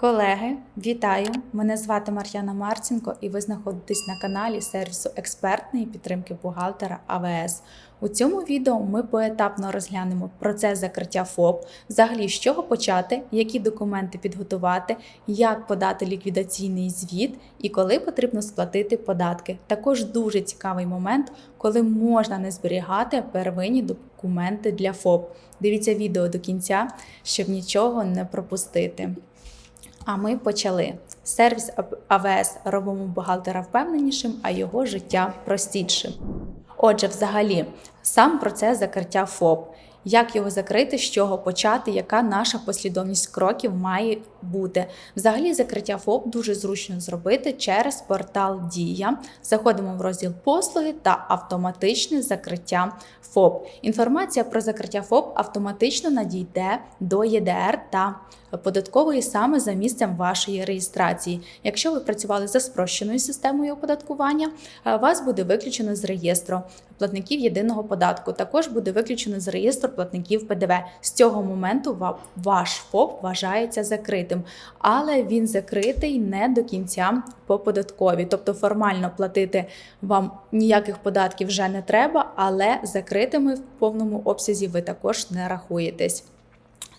Колеги, вітаю! Мене звати Мар'яна Марцінко, і ви знаходитесь на каналі сервісу експертної підтримки бухгалтера АВС. У цьому відео ми поетапно розглянемо процес закриття ФОП, взагалі з чого почати, які документи підготувати, як подати ліквідаційний звіт і коли потрібно сплатити податки. Також дуже цікавий момент, коли можна не зберігати первинні документи для ФОП. Дивіться відео до кінця, щоб нічого не пропустити. А ми почали. Сервіс АВС робимо бухгалтера впевненішим, а його життя простішим. Отже, взагалі, сам процес закриття ФОП. Як його закрити, з чого почати, яка наша послідовність кроків має бути? Взагалі, закриття ФОП дуже зручно зробити через портал Дія. Заходимо в розділ послуги та автоматичне закриття ФОП. Інформація про закриття ФОП автоматично надійде до ЄДР та податкової саме за місцем вашої реєстрації. Якщо ви працювали за спрощеною системою оподаткування, е, вас буде виключено з реєстру платників єдиного податку. Також буде виключено з реєстру платників ПДВ. З цього моменту ваш ФОП вважається закритим, але він закритий не до кінця по податковій. Тобто формально платити вам ніяких податків вже не треба, але закритими в повному обсязі ви також не рахуєтесь.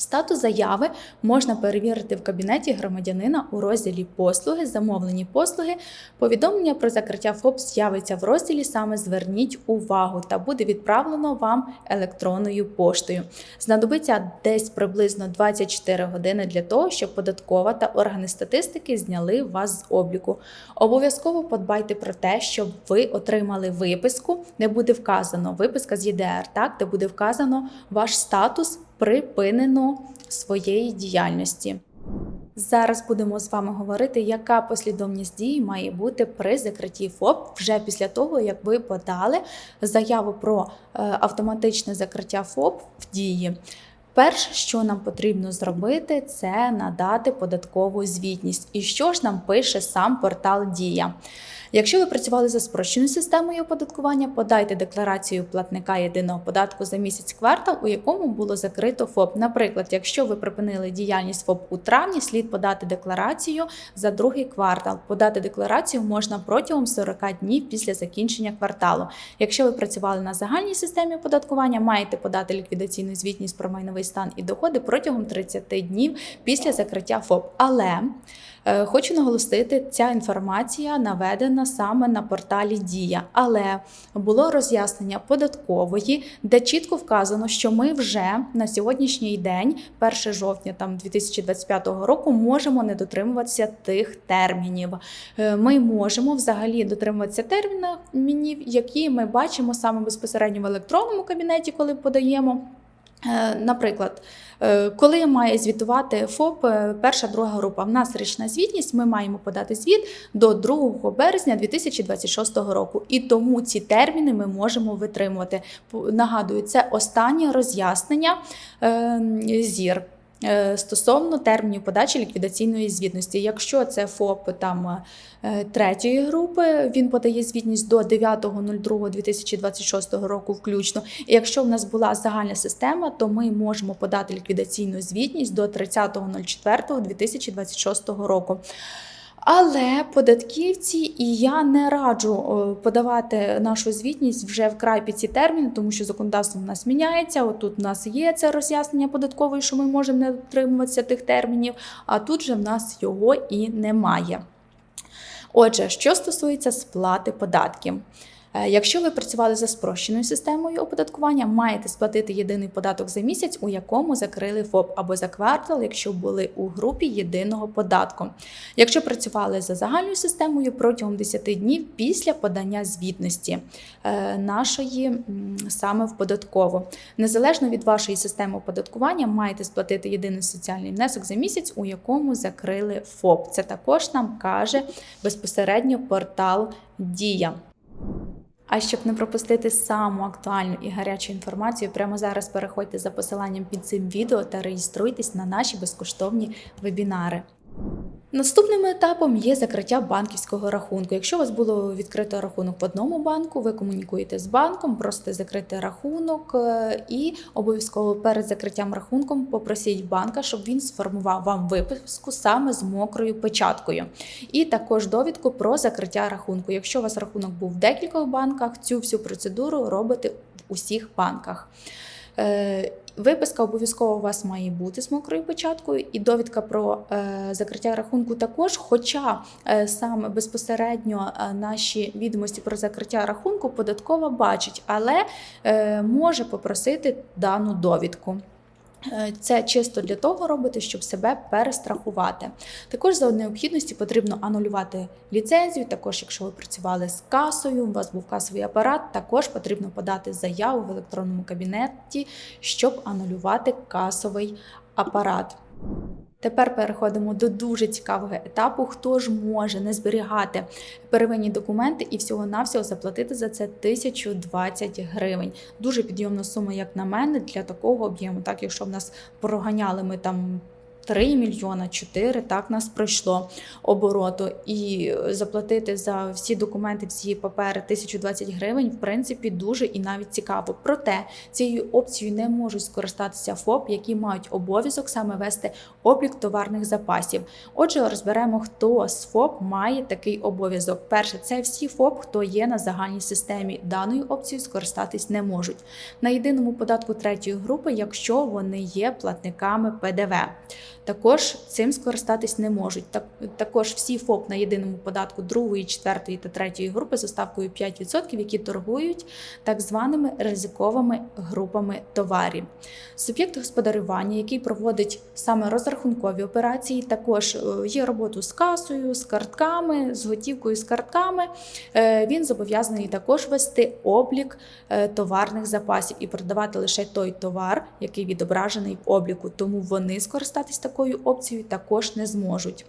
Статус заяви можна перевірити в кабінеті громадянина у розділі Послуги, замовлені послуги. Повідомлення про закриття ФОП з'явиться в розділі саме Зверніть увагу та буде відправлено вам електронною поштою. Знадобиться десь приблизно 24 години для того, щоб податкова та органи статистики зняли вас з обліку. Обов'язково подбайте про те, щоб ви отримали виписку, де буде вказано виписка з ЄДР, так, де буде вказано ваш статус припинено своєї діяльності. Зараз будемо з вами говорити, яка послідовність дій має бути при закритті ФОП вже після того, як ви подали заяву про е, автоматичне закриття ФОП в дії. Перше, що нам потрібно зробити, це надати податкову звітність. І що ж нам пише сам портал Дія? Якщо ви працювали за спрощеною системою оподаткування, подайте декларацію платника єдиного податку за місяць квартал, у якому було закрито ФОП. Наприклад, якщо ви припинили діяльність ФОП у травні, слід подати декларацію за другий квартал. Подати декларацію можна протягом 40 днів після закінчення кварталу. Якщо ви працювали на загальній системі оподаткування, маєте подати ліквідаційну звітність про майновий стан і доходи протягом 30 днів після закриття ФОП. Але Хочу наголосити, ця інформація наведена саме на порталі Дія, але було роз'яснення податкової, де чітко вказано, що ми вже на сьогоднішній день, 1 жовтня там 2025 року, можемо не дотримуватися тих термінів. Е, Ми можемо взагалі дотримуватися термінів, які ми бачимо саме безпосередньо в електронному кабінеті, коли подаємо. Е, Наприклад, е, коли має звітувати ФОП е, перша друга група, в нас річна звітність, ми маємо подати звіт до 2 березня 2026 року. І тому ці терміни ми можемо витримувати. Нагадую, це останнє роз'яснення зір. Е, Стосовно термінів подачі ліквідаційної звітності, якщо це ФОП там е, третьої групи, він подає звітність до 9.02.2026 року включно. І якщо в нас була загальна система, то ми можемо подати ліквідаційну звітність до 30.04.2026 року. Але податківці і я не раджу подавати нашу звітність вже вкрай під терміни, тому що законодавство в нас міняється. Отут в нас є це роз'яснення податкової, що ми можемо не дотримуватися тих термінів, а тут же в нас його і немає. Отже, що стосується сплати податків. Е, Якщо ви працювали за спрощеною системою оподаткування, маєте сплатити єдиний податок за місяць, у якому закрили ФОП, або за квартал, якщо були у групі єдиного податку. Якщо працювали за загальною системою протягом 10 днів після подання звітності е, нашої саме в податкову. Незалежно від вашої системи оподаткування, маєте сплатити єдиний соціальний внесок за місяць, у якому закрили ФОП. Це також нам каже безпосередньо портал Дія. А щоб не пропустити саму актуальну і гарячу інформацію, прямо зараз переходьте за посиланням під цим відео та реєструйтесь на наші безкоштовні вебінари. Наступним етапом є закриття банківського рахунку. Якщо у вас було відкрито рахунок в одному банку, ви комунікуєте з банком, просите закрити рахунок е, і обов'язково перед закриттям рахунком попросіть банка, щоб він сформував вам виписку саме з мокрою печаткою. І також довідку про закриття рахунку. Якщо у вас рахунок був в декількох банках, цю всю процедуру робите в усіх банках. Виписка обов'язково у вас має бути з мокрою початкою, і довідка про е, закриття рахунку також. Хоча е, саме безпосередньо е, наші відомості про закриття рахунку податкова бачить, але може попросити дану довідку. Е, Це чисто для того робити, щоб себе перестрахувати. Також за необхідності потрібно анулювати ліцензію. Також, якщо ви працювали з касою, у вас був касовий апарат, також потрібно подати заяву в електронному кабінеті, щоб анулювати касовий апарат. Тепер переходимо до дуже цікавого етапу. Хто ж може не зберігати первинні документи і всього-навсього заплатити за це 1020 гривень. Дуже підйомна сума, як на мене, для такого об'єму. Так, якщо в нас проганяли ми там. 3 мільйона 4, так нас пройшло обороту. І заплатити за всі документи, всі папери 1020 гривень, в принципі, дуже і навіть цікаво. Проте цією опцією не можуть скористатися ФОП, які мають обов'язок саме вести облік товарних запасів. Отже, розберемо, хто з ФОП має такий обов'язок. Перше, це всі ФОП, хто є на загальній системі. Даною опцією скористатись не можуть. На єдиному податку третьої групи, якщо вони є платниками ПДВ. Також цим скористатись не можуть. Так, також всі ФОП на єдиному податку другої, четвертої та третьої групи за ставкою 5%, які торгують так званими ризиковими групами товарів. Суб'єкт господарювання, який проводить саме розрахункові операції, також е, є роботу з касою, з картками, з готівкою, з картками. Е, Він зобов'язаний також вести облік е, товарних запасів і продавати лише той товар, який відображений в обліку. Тому вони скористатись такою опцією також не зможуть.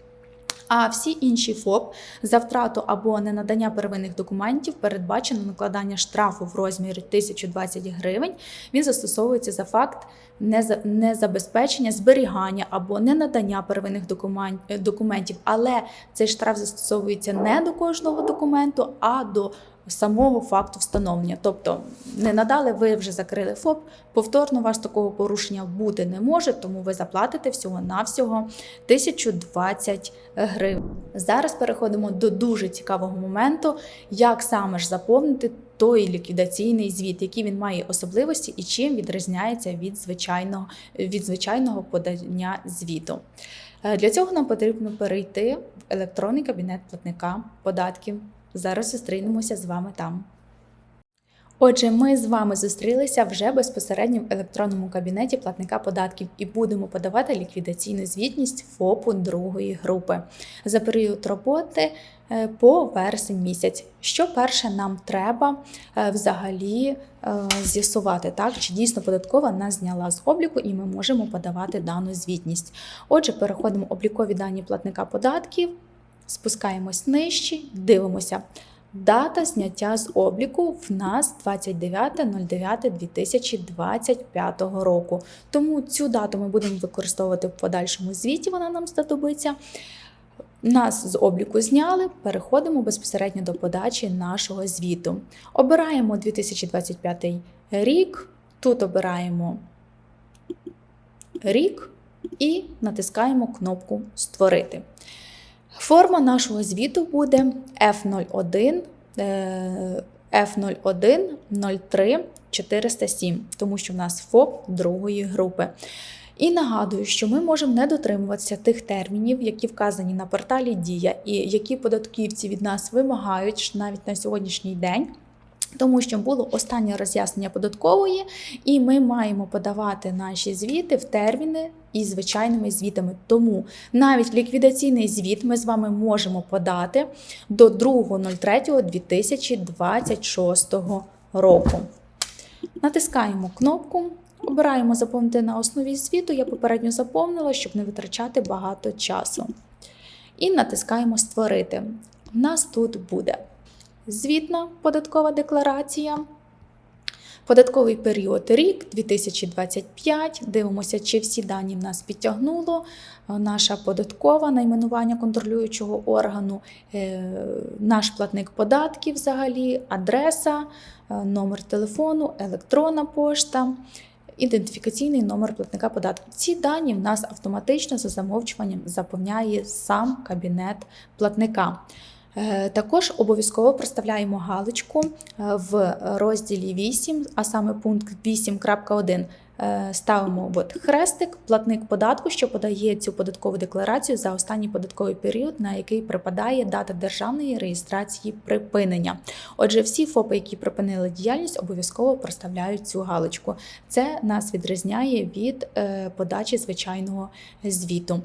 А всі інші ФОП за втрату або ненадання первинних документів передбачено накладання штрафу в розмірі 1020 гривень. Він застосовується за факт незабезпечення, зберігання або ненадання первинних документ- е, документів. Але цей штраф застосовується не до кожного документу, а до самого факту встановлення. Тобто не надали, ви вже закрили ФОП. Повторно у вас такого порушення бути не може, тому ви заплатите всього-навсього 1020 гривень. Зараз переходимо до дуже цікавого моменту, як саме ж заповнити той ліквідаційний звіт, які він має особливості і чим відрізняється від звичайного, від звичайного подання звіту. Е, Для цього нам потрібно перейти в електронний кабінет платника податків. Зараз зустрінемося з вами там. Отже, ми з вами зустрілися вже безпосередньо в електронному кабінеті платника податків і будемо подавати ліквідаційну звітність ФОПу другої групи за період роботи е, по вересень місяць. Що перше нам треба е, взагалі е, з'ясувати, так чи дійсно податкова нас зняла з обліку, і ми можемо подавати дану звітність. Отже, переходимо облікові дані платника податків, спускаємось нижче, дивимося. Дата зняття з обліку в нас 29.09.2025 року. Тому цю дату ми будемо використовувати в подальшому звіті, вона нам знадобиться. Нас з обліку зняли, переходимо безпосередньо до подачі нашого звіту. Обираємо 2025 рік, тут обираємо рік і натискаємо кнопку Створити. Форма нашого звіту буде F01 е, F01 03 407, тому що в нас ФОП другої групи. І нагадую, що ми можемо не дотримуватися тих термінів, які вказані на порталі Дія, і які податківці від нас вимагають навіть на сьогоднішній день. Тому що було останнє роз'яснення податкової, і ми маємо подавати наші звіти в терміни із звичайними звітами. Тому навіть ліквідаційний звіт ми з вами можемо подати до 2.03.2026 року. Натискаємо кнопку, обираємо заповнити на основі звіту. Я попередньо заповнила, щоб не витрачати багато часу. І натискаємо Створити. У нас тут буде звітна податкова декларація, Податковий період рік 2025. Дивимося, чи всі дані в нас підтягнуло. Е, Наша податкова найменування контролюючого органу, е, наш платник податків взагалі, адреса, е, номер телефону, електронна пошта. Ідентифікаційний номер платника податків. Ці дані в нас автоматично за замовчуванням заповняє сам кабінет платника. Е, Також обов'язково проставляємо галочку е, в розділі 8, а саме пункт 8.1. Е, Ставимо от хрестик, платник податку, що подає цю податкову декларацію за останній податковий період, на який припадає дата державної реєстрації припинення. Отже, всі ФОПи, які припинили діяльність, обов'язково проставляють цю галочку. Це нас відрізняє від подачі звичайного звіту.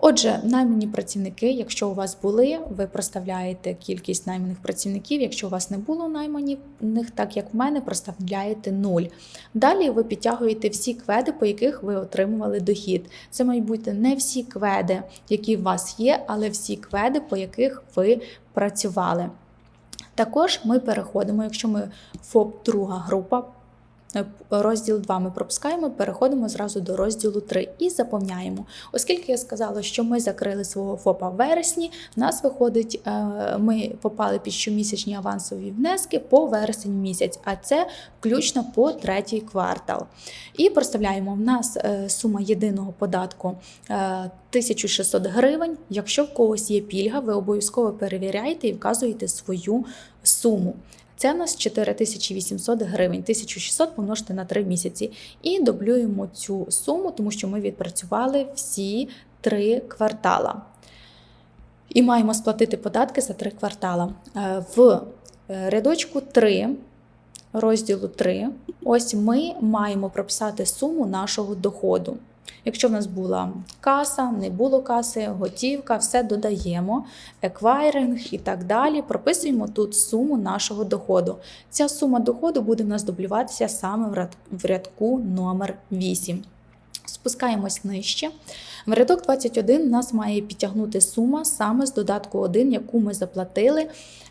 Отже, наймані працівники, якщо у вас були, ви проставляєте кількість найманих працівників. Якщо у вас не було найманих, так як в мене, проставляєте 0. Далі ви підтягуєте всі кведи, по яких ви отримували дохід. Це мають бути не всі кведи, які у вас є, але всі кведи, по яких ви працювали. Також ми переходимо, якщо ми ФОП друга група, розділ 2 ми пропускаємо, переходимо зразу до розділу 3 і заповняємо. Оскільки я сказала, що ми закрили свого ФОПа в вересні, в нас виходить, е, ми попали під щомісячні авансові внески по вересень місяць, а це включно по третій квартал. І проставляємо в нас е, сума єдиного податку е, 1600 гривень. Якщо в когось є пільга, ви обов'язково перевіряєте і вказуєте свою суму. Це в нас 4800 гривень, 1600 помножити на 3 місяці. І дублюємо цю суму, тому що ми відпрацювали всі три квартала. І маємо сплатити податки за три квартала. Е, В е, рядочку 3, розділу 3, ось ми маємо прописати суму нашого доходу. Якщо в нас була каса, не було каси, готівка, все додаємо, еквайринг і так далі. Прописуємо тут суму нашого доходу. Ця сума доходу буде в нас дублюватися саме в рядку номер 8. Спускаємось нижче. В рядок 21 нас має підтягнути сума саме з додатку 1, яку ми заплатили,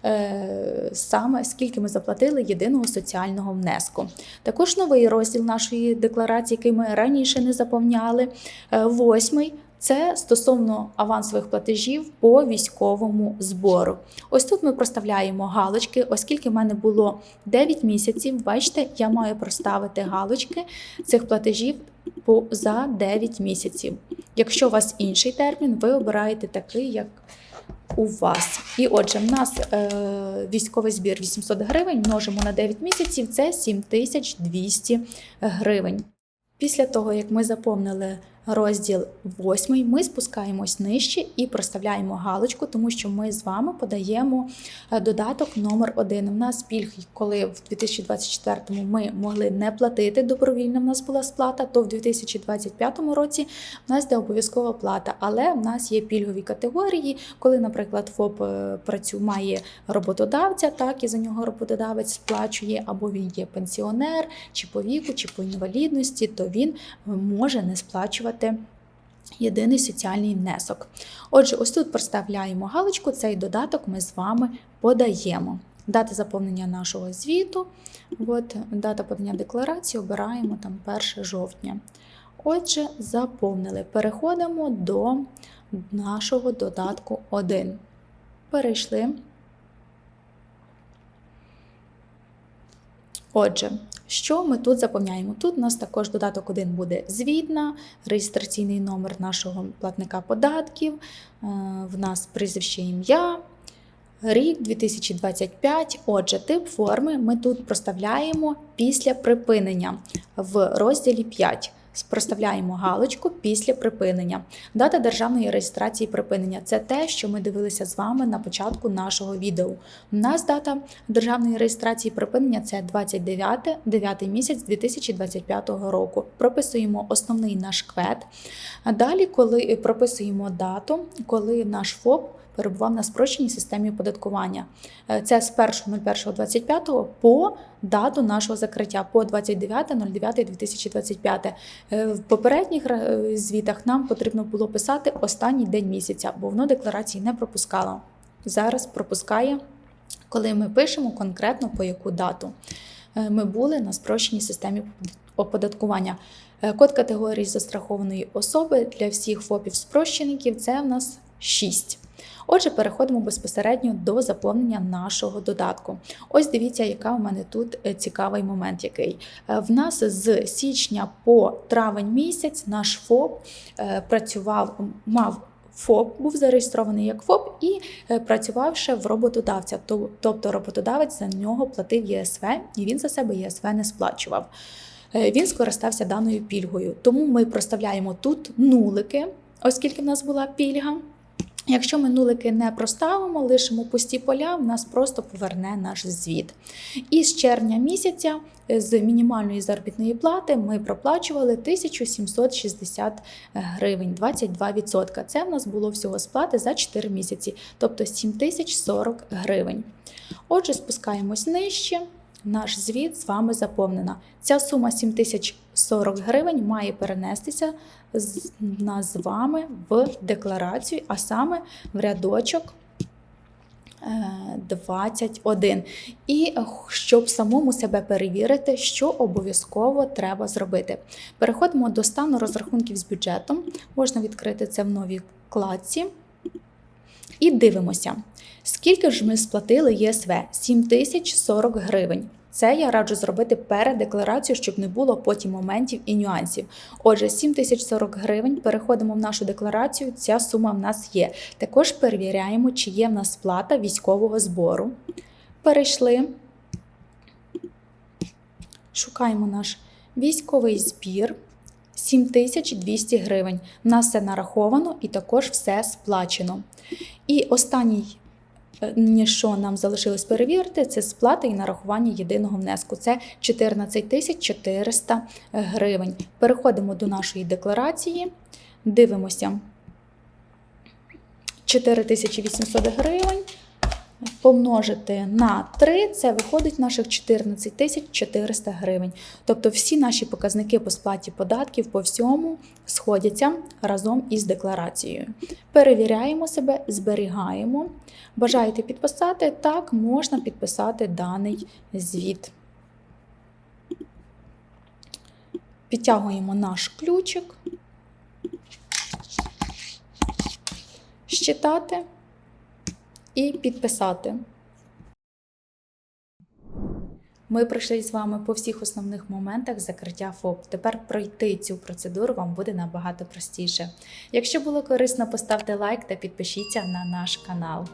е, саме скільки ми заплатили єдиного соціального внеску. Також новий розділ нашої декларації, який ми раніше не заповняли. Е, Восьмий це стосовно авансових платежів по військовому збору. Ось тут ми проставляємо галочки, оскільки в мене було 9 місяців. Бачите, я маю проставити галочки цих платежів по за 9 місяців. Якщо у вас інший термін, ви обираєте такий, як у вас. І отже, в нас е, військовий збір 800 гривень, множимо на 9 місяців, це 7200 гривень. Після того, як ми заповнили розділ 8, ми спускаємось нижче і проставляємо галочку, тому що ми з вами подаємо е, додаток номер 1 У нас пільг, коли в 2024 ми могли не платити, добровільно в нас була сплата, то в 2025 році в нас йде обов'язкова плата. Але в нас є пільгові категорії, коли, наприклад, ФОП е, працю має роботодавця, так і за нього роботодавець сплачує, або він є пенсіонер, чи по віку, чи по інвалідності, то він може не сплачувати єдиний соціальний внесок. Отже, ось тут проставляємо галочку, цей додаток ми з вами подаємо. Дата заповнення нашого звіту, от, дата подання декларації обираємо там 1 жовтня. Отже, заповнили. Переходимо до нашого додатку 1. Перейшли. Отже, що ми тут заповняємо? Тут у нас також додаток 1 буде звітна, реєстраційний номер нашого платника податків, е, в нас прізвище ім'я, рік 2025. Отже, тип форми ми тут проставляємо після припинення в розділі 5. Проставляємо галочку після припинення. Дата державної реєстрації припинення це те, що ми дивилися з вами на початку нашого відео. У нас дата державної реєстрації припинення це 29 9 місяць 2025 року. Прописуємо основний наш квет. Далі, коли прописуємо дату, коли наш ФОП перебував на спрощеній системі оподаткування. Е, Це з 1.01.25 по дату нашого закриття по 29.09.2025. Е, В попередніх е, звітах нам потрібно було писати останній день місяця, бо воно декларації не пропускало. Зараз пропускає, коли ми пишемо конкретно по яку дату. ми були на спрощеній системі оподаткування. Код категорії застрахованої особи для всіх ФОПів-спрощеників це в нас 6. Отже, переходимо безпосередньо до заповнення нашого додатку. Ось дивіться, яка у мене тут е, цікавий момент який. Е, В нас з січня по травень місяць наш ФОП е, працював, мав ФОП, був зареєстрований як ФОП і працював ще в роботодавця. Тобто роботодавець за нього платив ЄСВ, і він за себе ЄСВ не сплачував. Він скористався даною пільгою. Тому ми проставляємо тут нулики, оскільки в нас була пільга. Якщо ми нулики не проставимо, лишимо пусті поля, в нас просто поверне наш звіт. І з червня місяця е, з мінімальної заробітної плати ми проплачували 1760 гривень, 22%. Це в нас було всього сплати за 4 місяці, тобто 7040 гривень. Отже, спускаємось нижче. Наш звіт з вами заповнена. Ця сума 7040 гривень має перенестися з нас з вами в декларацію, а саме в рядочок е, 21. І е, щоб самому себе перевірити, що обов'язково треба зробити. Переходимо до стану розрахунків з бюджетом. Можна відкрити це в новій вкладці. І дивимося, скільки ж ми сплатили ЄСВ? 7040 гривень. Це я раджу зробити перед декларацією, щоб не було потім моментів і нюансів. Отже, 7040 гривень. Переходимо в нашу декларацію. Ця сума в нас є. Також перевіряємо, чи є в нас сплата військового збору. Перейшли. Шукаємо наш військовий збір. 7200 гривень. В нас все нараховано і також все сплачено. І останній, е, що нам залишилось перевірити, це сплата і нарахування єдиного внеску. Це 14 400 гривень. Переходимо до нашої декларації, дивимося 4800 гривень. Помножити на 3, це виходить наших 14 400 гривень. Тобто всі наші показники по сплаті податків по всьому сходяться разом із декларацією. Перевіряємо себе, зберігаємо. Бажаєте підписати? Так, можна підписати даний звіт. Підтягуємо наш ключик. Щитати і підписати. Ми пройшли з вами по всіх основних моментах закриття ФОП. Тепер пройти цю процедуру вам буде набагато простіше. Якщо було корисно, поставте лайк та підпишіться на наш канал.